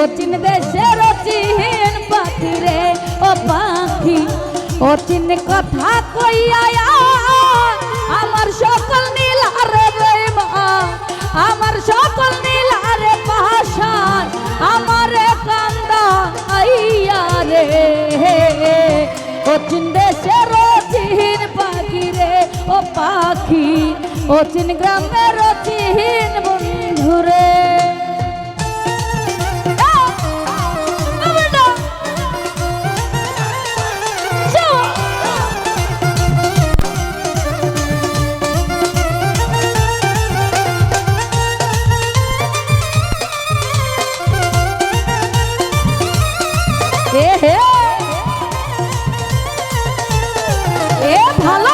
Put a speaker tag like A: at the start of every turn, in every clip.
A: অচিন দেশের অচিন পাখি রে ও পাখি, অচিন কথা কইয়া আমার সকল নীল আরে বেমা আমার সকল নীল আরে পাশান আমার কান্দা আইয়া রে। অচিন দেশের অচিন পাখি রে ও পাখি, অচিন গ্রামের অচিন এ ভালো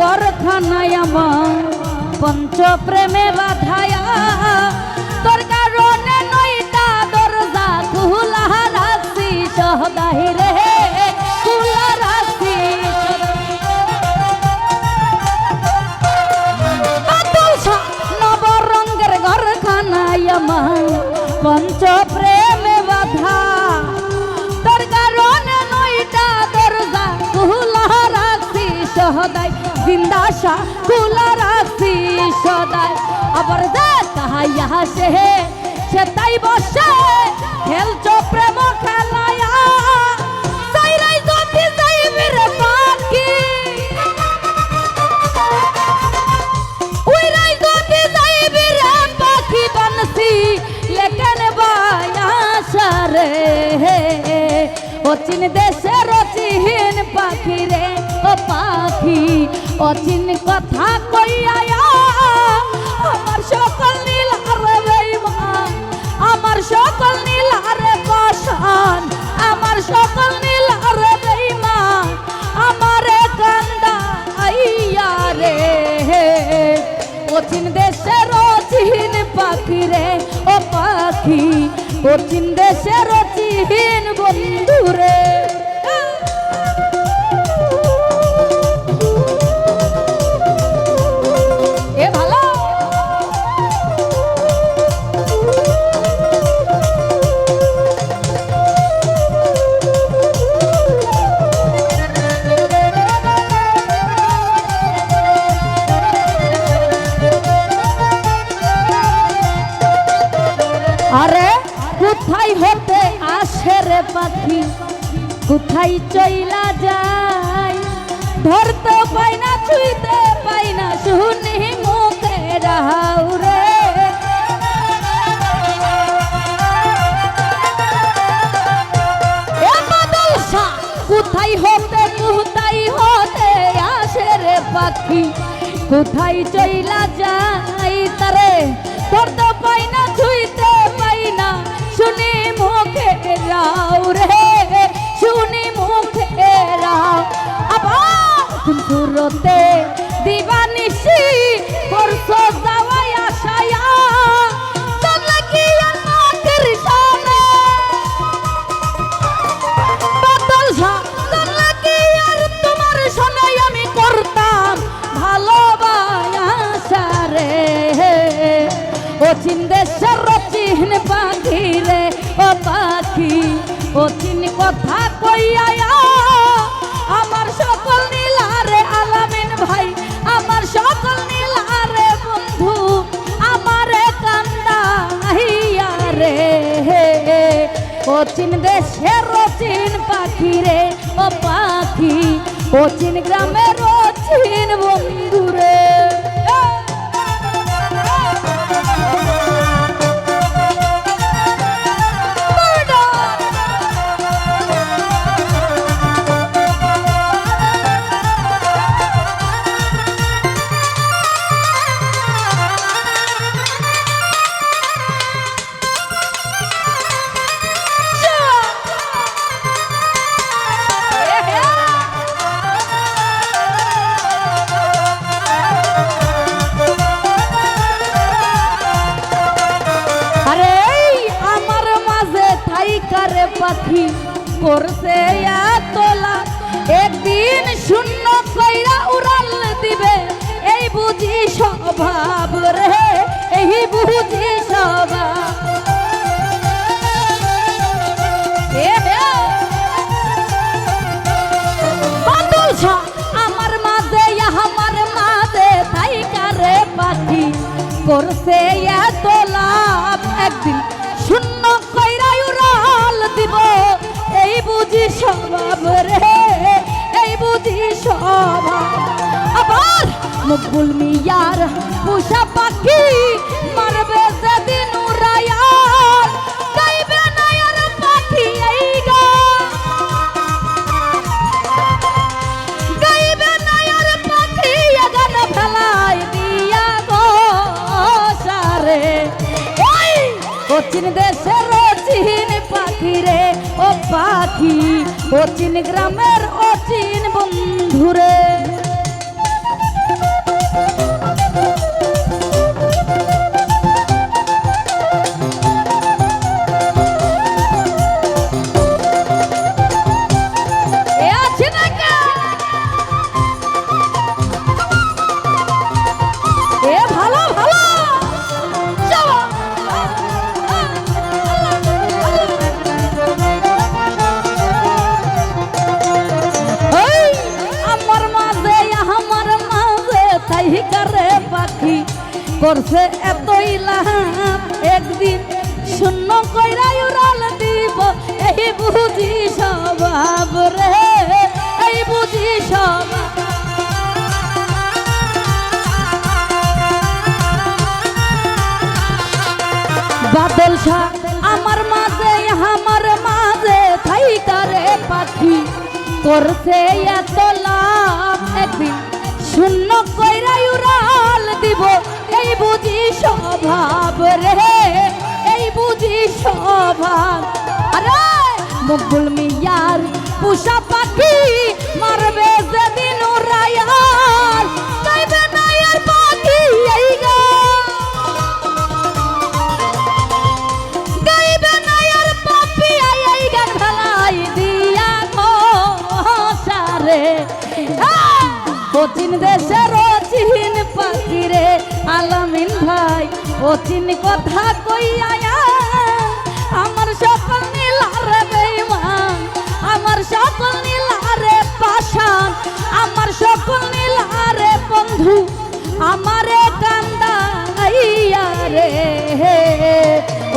A: গরখানায় আমার পঞ্চ প্রেমে বাধায়া। তোর কারণে নইটা দরজা খুলা রাখছি সহদাহি ঘরখানায় পঞ্চ প্রেমে বাধা। তোর কারণে নইটা দরজা, কুলা রাখছি সহদাই, জিন্দা কুলা রাখছি সদাই আবার যা তাহাইয়া সে সে তাই বসে অচিন দেশের অচিন পাখি রে, ও পাখি, অচিন কথা কইয়া আমার সকল নীল আরে আমার সকল নীল আরে পাশান আমার সকল নীল আরে বেইমান আমারে কান্দা আইয়া রে। অচিন দেশের অচিন পাখি রে, ও পাখি অচিন দেশের রচিহীন বন্ধু হতে পাখি, কোথায় চইলা যায় ধরতে পাই না, ছুঁইতে পাই না, শুনি মুখে রাহাউ রে। কোথায় হতে কোথায় হতে আসে রে পাখি? কোথায় চইলা যাই তারে? ধরতে পাই না, ছুঁইতে পাই না, শুনি রাও রে শুনি মুখে আবার সুরতে দিবানিসি করছ যাওয়াই আশায়া। তোর লাগিয়া নাকের করতাম ভালোবাসা রে অচিন পাখি ও পাখি কথা কইয়া আমার সকল নীলারে আলামিন ভাই, আমার সকল নীলারে বন্ধু, আমারে কান্দা হিয়া রে। ও অচিন দেশের অচিন পাখি রে, ও পাখি, ও অচিন গ্রামের অচিন বন্ধু রে। করছে তোলা একদিন শূন্য কইরা উড়াল দিবে। এই বুঝি স্বভাব রে, এই বুঝি স্বভাব। আমার মাঝে আমার মাঝে তাই কারে পাখি। করছে তোলা একদিন মকবুল মিয়ার পুষা পাখি মারবে যেদিন উড়াইয়ার। গাইবে না আর পাখি এই গান। গাইবে নয়র পাখি গান ফেলাই দিয়া গো সারে। ওই কোচিন দেশের অচিন পাখি রে, ও পাখি। অচিন গ্রামের অচিন বন্ধুরে। করছে এতই লাভ একদিন শূন্য কইরা উড়াল দিব। এই বুঝি স্বভাব রে, এই বুঝি স্বভাব। বাদল শাহ আমার মাঝে আমার মাঝে থাই করে পাখি। করছে এত লাভ, একদিন শূন্য কইরাই উড়াল দিব, এই বুঝি স্বভাব রে, এই বুঝি স্বভাব। আরে মকবুল মিয়ার পুষা পাখি মারবে যেদিন অচিন কথা কইয়া আমার সকল নীলারে বেইমান, আমার সকল নীলারে পাশান আমার সকল নীলারে বন্ধু, আমারে কান্দা রে।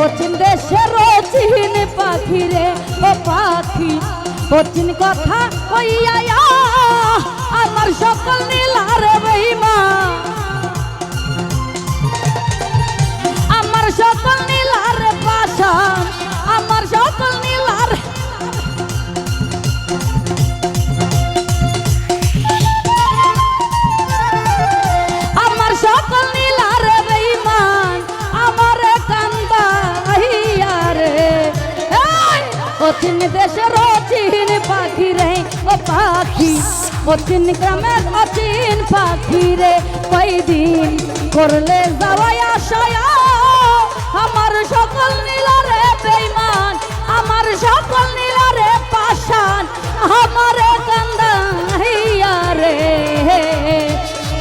A: অচিন দেশের অচিন পাখি রে ও পাখি অচিন কথা কইয়া আমার সকল নীলার বইমা অচিন গ্রামের অচিন পাখি রে কয়দিন করলে যাওয়াই আশায়। আমার সকল নীলারে বেইমান আমার সকল নীলারে পাশান আমার কান্দা রে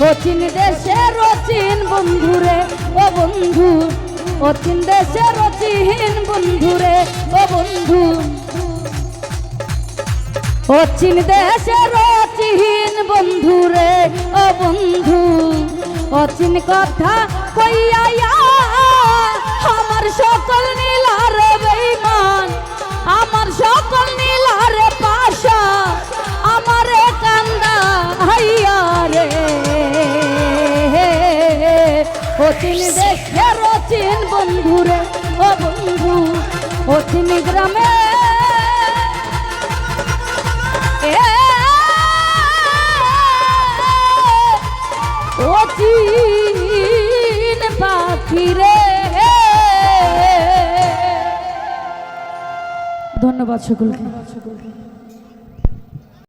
A: অচিন দেশের অচিন বন্ধুরে, ও বন্ধু অচিন দেশের অচিন বন্ধুরে, ও বন্ধু। অচিন দেশের অচিন বন্ধুরে, ও বন্ধু, অচিন কথা কইয়া আমার সকল নীলার বেইমান, আমার সকল নীলার পাশা, আমার কান্দা হাইয়া রে। অচিন দেশের অচিন বন্ধুরে, ও বন্ধু, অচিন গ্রামে অচিন পাখি রে ধন্যবাদ সকলকে।